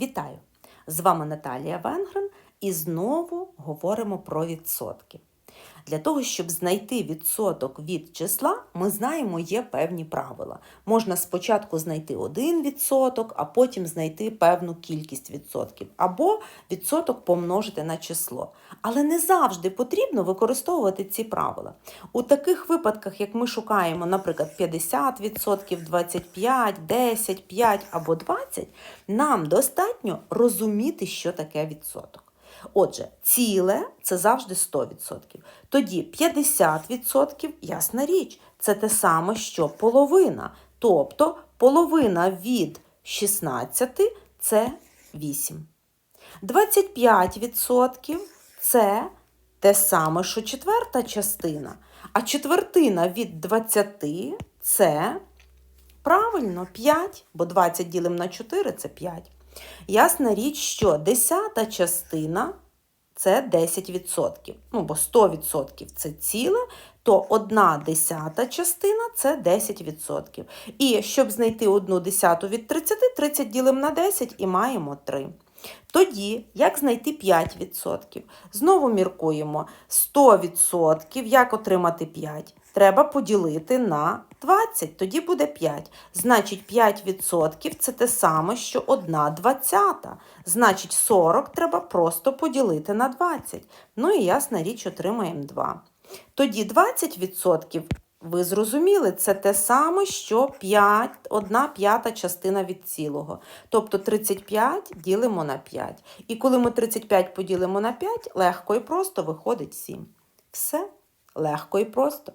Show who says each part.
Speaker 1: Вітаю! З вами Наталія Венгрен і знову говоримо про відсотки. Для того, щоб знайти відсоток від числа, ми знаємо, є певні правила. Можна спочатку знайти один відсоток, а потім знайти певну кількість відсотків, або відсоток помножити на число. Але не завжди потрібно використовувати ці правила. У таких випадках, як ми шукаємо, наприклад, 50%, 25, 10, 5 або 20, нам достатньо розуміти, що таке відсоток. Отже, ціле це завжди 100%. Тоді 50%, ясна річ, це те саме, що половина. Тобто половина від 16 це 8. 25% це те саме, що четверта частина. А четвертина від 20 це правильно 5, бо 20 ділимо на 4 це 5. Ясна річ, що десята частина це 10%. Ну, бо 100% це ціле, то одна десята частина це 10%. І щоб знайти одну десяту від 30, 30 ділимо на 10 і маємо 3. Тоді, як знайти 5%? Знову міркуємо 100%, як отримати 5? Треба поділити на 20, тоді буде 5. Значить, 5% це те саме, що 1 двадцята. Значить, 40 треба просто поділити на 20. Ну і ясна річ, отримаємо 2. Тоді 20%, ви зрозуміли, це те саме, що 5, 1 п'ята частина від цілого. Тобто 35 ділимо на 5. І коли ми 35 поділимо на 5, легко і просто виходить 7. Все легко і просто.